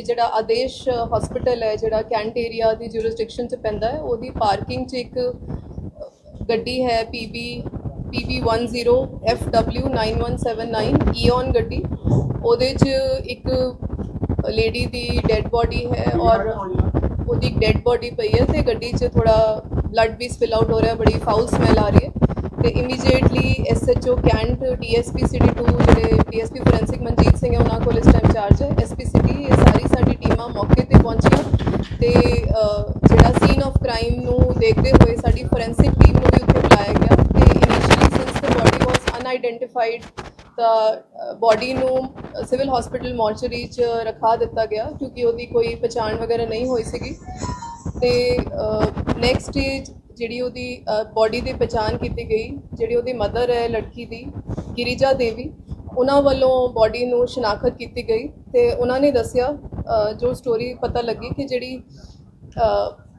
ਕਿ ਜਿਹੜਾ ਆਦੇਸ਼ ਹਸਪੀਟਲ ਹੈ, ਜਿਹੜਾ ਕੈਂਟ ਏਰੀਆ ਦੀ ਜੁਰਿਸਡਿਕਸ਼ਨ 'ਚ ਪੈਂਦਾ ਹੈ, ਉਹਦੀ ਪਾਰਕਿੰਗ 'ਚ ਇੱਕ ਗੱਡੀ ਹੈ PB PB10FW9179 ਈਓਨ ਗੱਡੀ। ਉਹਦੇ 'ਚ ਇੱਕ ਲੇਡੀ ਦੀ ਡੈੱਡ ਬੋਡੀ ਹੈ ਔਰ ਉਹਦੀ ਇੱਕ ਡੈੱਡ ਬੋਡੀ ਪਈ ਹੈ ਤੇ ਗੱਡੀ 'ਚ ਥੋੜਾ ਬਲੱਡ ਵੀ ਸਪਿਲ ਆਊਟ ਹੋ ਰਿਹਾ, ਬੜੀ ਫਾਊਲ ਸਮੈਲ ਆ ਰਹੀ ਹੈ। ਤੇ immediately SHO cantt DSP city 2 ਜਿਹੜੇ ਡੀਐਸਪੀ ਫੋਰੈਂਸਿਕ ਮਨਜੀਤ ਸਿੰਘ ਹੈ, ਉਹਨਾਂ ਕੋਲ ਇਸ ਟਾਈਮ ਚਾਰਜ ਹੈ। ਐਸਪੀ ਸਿਟੀ ਇਹ ਸਾਰੀ ਸਾਡੀ ਟੀਮਾਂ ਮੌਕੇ ਤੇ ਪਹੁੰਚੀਆਂ ਤੇ ਅ, ਜਿਹੜਾ ਸੀਨ ਆਫ ਕ੍ਰਾਈਮ ਨੂੰ ਦੇਖਦੇ ਹੋਏ ਸਾਡੀ ਫੋਰੈਂਸਿਕ ਟੀਮ ਨੂੰ ਵੀ ਉੱਥੇ ਬੁਲਾਇਆ ਗਿਆ ਤੇ initially since the body was unidentified ਤਾਂ ਬੋਡੀ ਨੂੰ ਸਿਵਲ ਹਸਪੀਟਲ ਮੋਰਚਰੀ 'ਚ ਰਖਾ ਦਿੱਤਾ ਗਿਆ ਕਿਉਂਕਿ ਉਹਦੀ ਕੋਈ ਪਛਾਣ ਵਗੈਰਾ ਨਹੀਂ ਹੋਈ ਸੀਗੀ। ਤੇ ਨੈਕਸਟ ਸਟੇਜ ਜਿਹੜੀ ਉਹਦੀ ਬੋਡੀ ਦੀ ਪਛਾਣ ਕੀਤੀ ਗਈ, ਜਿਹੜੀ ਉਹਦੀ ਮਦਰ ਹੈ, ਲੜਕੀ ਦੀ, ਗਿਰੀਜਾ ਦੇਵੀ, ਉਹਨਾਂ ਵੱਲੋਂ ਬੋਡੀ ਨੂੰ ਸ਼ਨਾਖਤ ਕੀਤੀ ਗਈ ਤੇ ਉਹਨਾਂ ਨੇ ਦੱਸਿਆ ਜੋ ਸਟੋਰੀ ਪਤਾ ਲੱਗੀ ਕਿ ਜਿਹੜੀ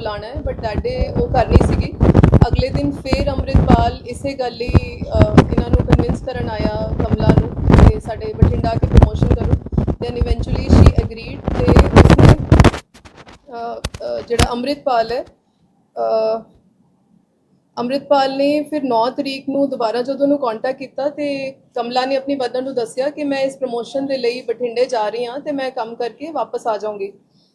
ਬੁਲਾਣਾ ਹੈ ਬਟ ਦੈਟ ਡੇ ਉਹ ਕਰਨੀ ਸੀਗੀ। ਅਗਲੇ ਦਿਨ ਫੇਰ ਅੰਮ੍ਰਿਤਪਾਲ ਇਸੇ ਗੱਲ ਲਈ ਇਹਨਾਂ ਨੂੰ ਕਨਵਿੰਸ ਕਰਨ ਆਇਆ ਕਮਲਾ ਨੂੰ ਕਿ ਸਾਡੇ ਬਠਿੰਡਾ ਕੀ ਪ੍ਰੋਮੋਸ਼ਨ ਕਰੋ। ਦੈਨ ਇਵੈਂਚੁਅਲੀ ਸ਼ੀ ਐਗਰੀਡ ਤੇ ਉਸਨੇ ਜਿਹੜਾ ਅੰਮ੍ਰਿਤਪਾਲ ਹੈ ਅੰਮ੍ਰਿਤਪਾਲ ਨੇ ਫਿਰ 9 ਤਰੀਕ ਨੂੰ ਦੁਬਾਰਾ ਜਦੋਂ ਉਹਨੂੰ ਕੰਟੈਕਟ ਕੀਤਾ ਤੇ ਕਮਲਾ ਨੇ ਆਪਣੀ ਬਦਨ ਨੂੰ ਦੱਸਿਆ ਕਿ ਮੈਂ ਇਸ ਪ੍ਰੋਮੋਸ਼ਨ ਦੇ ਲਈ ਬਠਿੰਡੇ ਜਾ ਰਹੀ ਹਾਂ ਤੇ ਮੈਂ ਕੰਮ ਕਰਕੇ ਵਾਪਸ ਆ ਜਾਊਂਗੀ।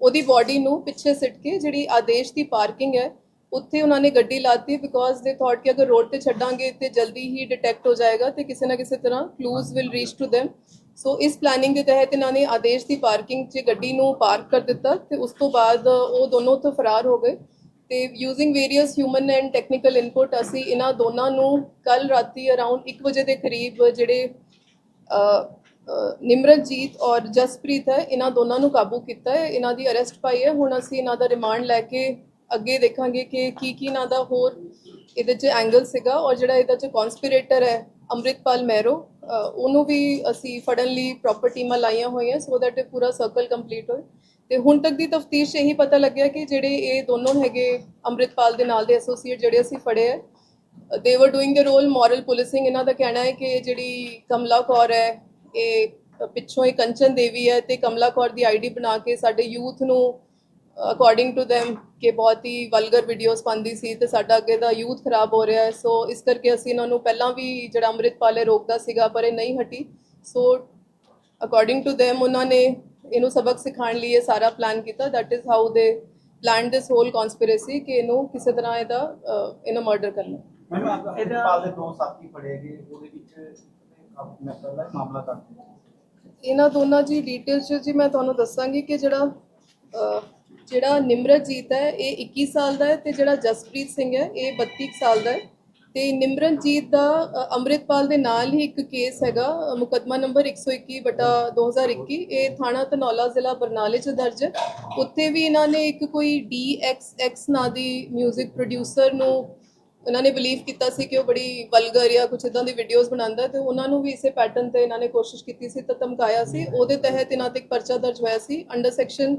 ਉਹਦੀ ਬਾਡੀ ਨੂੰ ਪਿੱਛੇ ਸਿੱਟ ਕੇ ਜਿਹੜੀ ਆਦੇਸ਼ ਦੀ ਪਾਰਕਿੰਗ ਹੈ, ਉੱਥੇ ਉਹਨਾਂ ਨੇ ਗੱਡੀ ਲਾਤੀ ਬਿਕੋਜ਼ ਦੇ ਥਾਟ ਕਿ ਅਗਰ ਰੋਡ ਤੇ ਛੱਡਾਂਗੇ ਤੇ ਜਲਦੀ ਹੀ ਡਿਟੈਕਟ ਹੋ ਜਾਏਗਾ ਤੇ ਕਿਸੇ ਨਾ ਕਿਸੇ ਤਰ੍ਹਾਂ clues will reach to them. So ਇਸ ਪਲੈਨਿੰਗ ਦੇ ਤਹਿਤ ਇਹਨਾਂ ਨੇ ਆਦੇਸ਼ ਦੀ ਪਾਰਕਿੰਗ 'ਚ ਗੱਡੀ ਨੂੰ ਪਾਰਕ ਕਰ ਦਿੱਤਾ ਤੇ ਉਸ ਤੋਂ ਬਾਅਦ ਉਹ ਦੋਨੋਂ ਤੋਂ ਫਰਾਰ ਹੋ ਗਏ ਤੇ using various human and technical input ਅਸੀਂ ਇਹਨਾਂ ਦੋਨਾਂ ਨੂੰ ਕੱਲ ਰਾਤੀ ਅਰਾਊਂਡ 1 ਵਜੇ ਦੇ ਕਰੀਬ ਜਿਹੜੇ ਨਿਮਰਤਜੀਤ ਔਰ ਜਸਪ੍ਰੀਤ ਹੈ, ਇਹਨਾਂ ਦੋਨਾਂ ਨੂੰ ਕਾਬੂ ਕੀਤਾ ਹੈ, ਇਹਨਾਂ ਦੀ ਅਰੈਸਟ ਪਾਈ ਹੈ। ਹੁਣ ਅਸੀਂ ਇਹਨਾਂ ਦਾ ਰਿਮਾਂਡ ਲੈ ਕੇ ਅੱਗੇ ਦੇਖਾਂਗੇ ਕਿ ਕੀ ਕੀ ਇਹਨਾਂ ਦਾ ਹੋਰ ਇਹਦੇ 'ਚ ਐਂਗਲ ਸੀਗਾ ਔਰ ਜਿਹੜਾ ਇਹਦੇ 'ਚ ਕਨਸਪੀਰੇਟਰ ਹੈ, ਅੰਮ੍ਰਿਤਪਾਲ ਮਹਿਰੋ ਉਹਨੂੰ ਵੀ ਅਸੀਂ ਫੜਨ ਲਈ ਪ੍ਰੋਪਰ ਟੀਮਾਂ ਲਾਈਆਂ ਹੋਈਆਂ ਸੋ ਦੈਟ ਇਹ ਪੂਰਾ ਸਰਕਲ ਕੰਪਲੀਟ ਹੋਏ। ਤੇ ਹੁਣ ਤੱਕ ਦੀ ਤਫਤੀਸ਼ ਇਹੀ ਪਤਾ ਲੱਗਿਆ ਕਿ ਜਿਹੜੇ ਇਹ ਦੋਨੋਂ ਹੈਗੇ ਅੰਮ੍ਰਿਤਪਾਲ ਦੇ ਨਾਲ ਦੇ ਐਸੋਸੀਏਟ ਜਿਹੜੇ ਅਸੀਂ ਫੜੇ ਹੈ they were doing the role moral policing ਇਹਨਾਂ ਦਾ ਕਹਿਣਾ ਹੈ ਕਿ ਜਿਹੜੀ ਕਮਲਾ ਕੌਰ ਹੈ ਇਹ ਪਿੱਛੋਂ ਇਹ ਕੰਚਨ ਦੇਵੀ ਹੈ ਤੇ ਕਮਲਾ ਕੌਰ ਦੀ ਆਈਡੀ ਬਣਾ ਕੇ ਸਾਡੇ ਯੂਥ ਨੂੰ ਅਕੋਰਡਿੰਗ ਟੂ them ਕਿ ਬਹੁਤ ਹੀ ਵਲਗਰ ਵੀਡੀਓਜ਼ ਪਾਉਂਦੀ ਸੀ ਤੇ ਸਾਡਾ ਅੱਗੇ ਦਾ ਯੂਥ ਖਰਾਬ ਹੋ ਰਿਹਾ ਹੈ। ਸੋ ਇਸ ਕਰਕੇ ਅਸੀਂ ਇਹਨਾਂ ਨੂੰ ਪਹਿਲਾਂ ਵੀ ਜਿਹੜਾ ਅੰਮ੍ਰਿਤਪਾਲ ਹੈ ਰੋਕਦਾ ਸੀਗਾ ਪਰ ਇਹ ਨਹੀਂ ਹਟੀ। ਸੋ ਅਕੋਰਡਿੰਗ ਟੂ them ਉਹਨਾਂ ਨੇ ਇਹਨੂੰ ਸਬਕ ਸਿਖਾਉਣ ਲਈ ਇਹ ਸਾਰਾ ਪਲਾਨ ਕੀਤਾ। That is how they plan this whole conspiracy ਕਿ ਇਹਨੂੰ ਕਿਸੇ ਤਰ੍ਹਾਂ ਇਹਦਾ ਅਹ, ਇਹਨੂੰ ਮਰਡਰ ਕਰਨਾ। ਮੈਨੂੰ ਅੰਮ੍ਰਿਤਪਾਲ ਦੇ ਦੋ ਸਾਥੀ ਫੜੇ ਗਏ ਉਹਦੇ ਵਿੱਚ ਮੈਂ ਪਹਿਲਾਂ ਮਾਮਲਾ ਦਰਜ ਇਹਨਾਂ ਦੋਨਾਂ ਦੀ ਡਿਟੇਲ ਜੀ ਮੈਂ ਤੁਹਾਨੂੰ ਦੱਸਾਂਗੀ ਕਿ ਜਿਹੜਾ ਜਿਹੜਾ ਨਿਮਰਤਜੀਤ ਹੈ ਇਹ 21 ਸਾਲ ਦਾ ਹੈ ਤੇ ਜਿਹੜਾ ਜਸਪ੍ਰੀਤ ਸਿੰਘ ਹੈ ਇਹ 32 ਸਾਲ ਦਾ ਹੈ। ਤੇ ਨਿਮਰਤਜੀਤ ਦਾ ਅ, ਅੰਮ੍ਰਿਤਪਾਲ ਦੇ ਨਾਲ ਹੀ ਇੱਕ ਕੇਸ ਹੈਗਾ ਅ, ਮੁਕੱਦਮਾ ਨੰਬਰ 121 ਬਟਾ 2021 ਇਹ ਥਾਣਾ ਤਨੌਲਾ ਜ਼ਿਲ੍ਹਾ ਬਰਨਾਲੇ ਚ ਦਰਜ ਹੈ। ਉੱਥੇ ਵੀ ਇਹਨਾਂ ਨੇ ਇੱਕ ਕੋਈ DXX ਨਾਂ ਦੀ 뮤직 ਪ੍ਰੋਡਿਊਸਰ ਨੂੰ ਉਹਨਾਂ ਨੇ ਬਲੀਵ ਕੀਤਾ ਸੀ ਕਿ ਉਹ ਬੜੀ ਵਲਗਰ ਜਾਂ ਕੁਝ ਇਦਾਂ ਦੀ ਵੀਡੀਓਜ਼ ਬਣਾਉਂਦਾ ਹੈ ਤੇ ਉਹਨਾਂ ਨੂੰ ਵੀ ਇਸੇ ਪੈਟਰਨ ਤੇ ਇਹਨਾਂ ਨੇ ਕੋਸ਼ਿਸ਼ ਕੀਤੀ ਸੀ ਤਾਂ ਧਮਕਾਇਆ ਸੀ। ਉਹਦੇ ਤਹਿਤ ਇਹਨਾਂ ਤੇ ਇੱਕ ਪਰਚਾ ਦਰਜ ਹੋਇਆ ਸੀ ਅੰਡਰ ਸੈਕਸ਼ਨ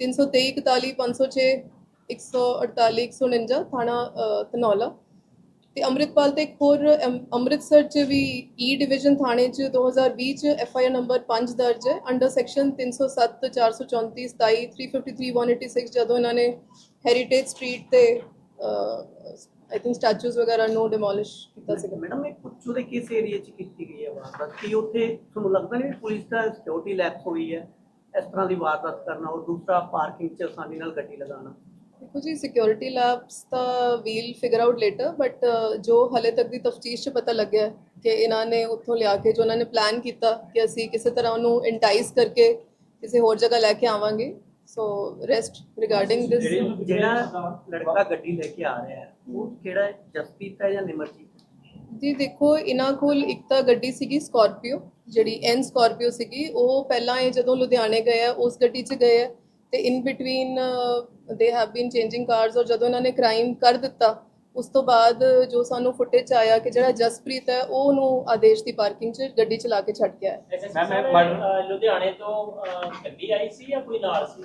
323 41 506 148 149 ਥਾਣਾ ਅ, ਧਨੌਲਾ। ਤੇ ਅੰਮ੍ਰਿਤਪਾਲ ਤੇ ਇੱਕ ਹੋਰ ਅਮ- ਅੰਮ੍ਰਿਤਸਰ ਚ ਵੀ e ਈ ਡਿਵੀਜ਼ਨ ਥਾਣੇ ਚ 2020 ਚ ਐਫ ਆਈ ਆਰ ਨੰਬਰ 5 ਦਰਜ ਹੈ। ਅੰਡਰ ਸੈਕਸ਼ਨ 307 434 27 353 186 ਜਦੋਂ ਇਹਨਾਂ ਨੇ ਹੈਰੀਟੇਜ ਸਟਰੀਟ ਤੇ ਆਈ ਥਿੰਕ ਸਟੈਚੂਜ਼ ਵਗੈਰਾ ਨੂੰ ਡਿਮੋਲਿਸ਼ ਕੀਤਾ ਸੀਗਾ। ਮੈਡਮ ਇਹ ਪੁੱਛੋ ਦੇ ਕਿਸ ਏਰੀਆ 'ਚ ਕੀਤੀ ਗਈ ਹੈ ਵਾਰਦਾਤ? ਕੀ ਉੱਥੇ ਤੁਹਾਨੂੰ ਲੱਗਦਾ ਨਹੀਂ ਪੁਲਿਸ ਦਾ ਸਿਕਿਉਰਿਟੀ ਲੈਕਸ ਹੋਈ ਹੈ ਇਸ ਤਰ੍ਹਾਂ ਦੀ ਵਾਰਦਾਤ ਕਰਨਾ ਔਰ ਦੂਸਰਾ ਪਾਰਕਿੰਗ 'ਚ ਆਸਾਨੀ ਨਾਲ ਗੱਡੀ ਲਗਾਉਣਾ? ਦੇਖੋ ਜੀ security labs the we'll figure out later but ਜੋ ਹਲੇ ਤੱਕ ਦੀ ਤਫਤੀਸ਼ 'ਚ ਪਤਾ ਲੱਗਿਆ ਹੈ ਕਿ ਇਹਨਾਂ ਨੇ ਉੱਥੋਂ ਲਿਆ ਕੇ ਜੋ ਉਹਨਾਂ ਨੇ ਪਲਾਨ ਕੀਤਾ ਕਿ ਅਸੀਂ ਕਿਸੇ ਤਰ੍ਹਾਂ ਉਹਨੂੰ ਇੰਟਾਈਸ ਕਰਕੇ ਕਿਸੇ ਹੋਰ ਜਗ੍ਹਾ ਲੈ ਕੇ ਆਵਾਂਗੇ। ਸੋ ਰੈਸਟ ਰਿਗਾਰਡਿੰਗ ਦਿਸ ਜਿਹੜਾ ਲੜਕਾ ਗੱਡੀ ਲੈ ਕੇ ਆ ਰਿਹਾ ਹੈ ਉਹ ਕਿਹੜਾ ਹੈ? ਜਸਪੀਤ ਹੈ ਜਾਂ ਨਿਮਰਜੀਤ? ਜੀ ਦੇਖੋ ਇਹਨਾਂ ਕੋਲ ਇੱਕ ਤਾਂ ਗੱਡੀ ਸੀਗੀ ਸਕਾਰਪੀਓ ਜਿਹੜੀ ਐਨ ਸਕਾਰਪੀਓ ਸੀਗੀ। ਉਹ ਪਹਿਲਾਂ ਇਹ ਜਦੋਂ ਲੁਧਿਆਣੇ ਗਏ ਆ ਉਸ ਗੱਡੀ 'ਚ ਗਏ ਆ। ਤੇ in between they have been changing cars ਔਰ ਜਦੋਂ ਇਹਨਾਂ ਨੇ ਕ੍ਰਾਈਮ ਕਰ ਦਿੱਤਾ ਉਸ ਤੋਂ ਬਾਅਦ ਜੋ ਸਾਨੂੰ ਫੁਟੇਜ 'ਚ ਆਇਆ ਕਿ ਜਿਹੜਾ ਜਸਪ੍ਰੀਤ ਹੈ ਉਹ ਉਹਨੂੰ ਆਦੇਸ਼ ਦੀ ਪਾਰਕਿੰਗ 'ਚ ਗੱਡੀ ਚਲਾ ਕੇ ਛੱਡ ਗਿਆ ਹੈ ਮੈਂ ਮੈਂ ਲੁਧਿਆਣੇ ਤੋਂ ਅਹ, ਗੱਡੀ ਆਈ ਸੀ ਜਾਂ ਕੋਈ ਨਾਲ ਸੀ?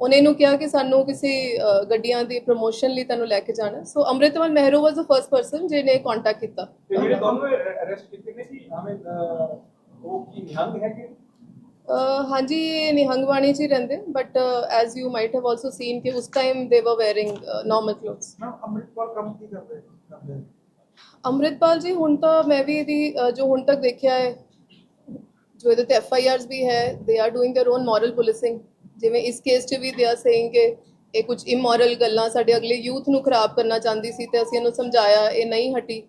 ਉਹਨੇ ਇਹਨੂੰ ਕਿਹਾ ਕਿ ਸਾਨੂੰ ਕਿਸੇ ਅ, ਗੱਡੀਆਂ ਦੀ ਪ੍ਰੋਮੋਸ਼ਨ ਲਈ ਤੈਨੂੰ ਲੈ ਕੇ ਜਾਣਾ so Amritpal Mehron was the first person ਜਿਹਨੇ ਕੰਟੈਕਟ ਕੀਤਾ ਤੇ ਜਿਹੜੇ ਦੋਨੋਂ ਅਰੈਸਟ ਕੀਤੇ ਨੇ ਜੀ ਹਮੇ ਉਹ ਕੀ ਨਿਹੰਗ ਹੈ ਕਿ ਅ, ਹਾਂਜੀ ਇਹ ਨਿਹੰਗਵਾਣੀ 'ਚ ਹੀ ਰਹਿੰਦੇ but as you might have also seen ਕਿ ਉਸ ਟਾਈਮ ਦੇ were wearing normal clothes ma'am Amritpal ਕੰਮ ਕੀ ਕਰਦੇ ਕਰਦੇ ਅੰਮ੍ਰਿਤਪਾਲ ਜੀ ਹੁਣ ਤਾਂ ਮੈਂ ਵੀ ਇਹਦੀ ਅ, ਜੋ ਹੁਣ ਤੱਕ ਦੇਖਿਆ ਹੈ ਜੋ ਇਹਦੇ ਤੇ ਐਫ ਆਈ ਆਰਸ ਵੀ ਹੈ they are doing their own moral policing ਜਿਵੇਂ ਇਸ ਕੇਸ 'ਚ ਵੀ ਦੇ ਆਰ ਸੇਇੰਗ ਕਿ ਇਹ ਕੁਝ ਇਮੋਰਲ ਗੱਲਾਂ ਸਾਡੇ ਅਗਲੇ ਯੂਥ ਨੂੰ ਖਰਾਬ ਕਰਨਾ ਚਾਹੁੰਦੀ ਸੀ ਤੇ ਅਸੀਂ ਇਹਨੂੰ ਸਮਝਾਇਆ ਇਹ ਨਹੀਂ ਹਟੀ।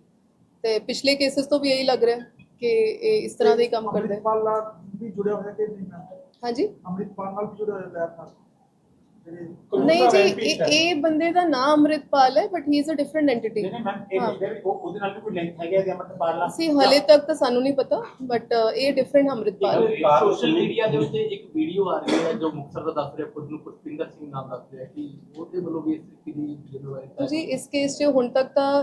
ਤੇ ਪਿਛਲੇ ਕੇਸਿਸ ਤੋਂ ਵੀ ਇਹੀ ਲੱਗ ਰਿਹਾ ਕਿ ਇਹ ਇਸ ਤਰ੍ਹਾਂ ਦੇ ਹੀ ਕੰਮ ਕਰਦੇ। ਅੰਮ੍ਰਿਤਪਾਲ ਨਾਲ ਵੀ ਜੁੜਿਆ ਹੋਇਆ ਕਿ ਨਹੀਂ? ਹਾਂਜੀ। ਅੰਮ੍ਰਿਤਪਾਲ ਨਾਲ ਵੀ ਜੁੜਿਆ ਹੋਇਆ ਲੈਬ ਨਾਲ? ਨਹੀਂ ਜੀ ਇਹ ਇਹ ਬੰਦੇ ਦਾ ਨਾਮ ਅੰਮ੍ਰਿਤਪਾਲ ਹੈ but he is a different entity ਨਹੀਂ ਮੈਮ ਇਹ ਹਾਂ। ਜਿਹੜੇ ਉਹ ਉਹਦੇ ਨਾਲ ਵੀ ਕੋਈ ਲਿੰਕ ਹੈਗਾ ਜੀ ਅੰਮ੍ਰਿਤਪਾਲ ਨਾਲ ਅਸੀਂ ਹਲੇ ਤੱਕ ਤਾਂ ਸਾਨੂੰ ਨਹੀਂ ਪਤਾ ਬਟ ਇਹ ਡਿਫਰੈਂਟ ਅੰਮ੍ਰਿਤਪਾਲ। ਸੋਸ਼ਲ ਮੀਡੀਆ ਦੇ ਉੱਤੇ ਇੱਕ ਵੀਡੀਓ ਆ ਰਹੀ ਹੈ ਜੋ ਮੁਕਤਸਰ ਦਾ ਦੱਸ ਰਿਹਾ ਖੁਦ ਨੂੰ ਪੁਸ਼ਪਿੰਦਰ ਸਿੰਘ ਨਾਮ ਦੱਸ ਰਿਹਾ ਕਿ ਉਹਦੇ ਵੱਲੋਂ ਵੀ ਇਸ ਤਰੀਕੇ ਦੀ ਜ਼ਿੰਮੇਵਾਰੀ ਜੀ ਇਸ ਕੇਸ 'ਚ ਹੁਣ ਤੱਕ ਤਾਂ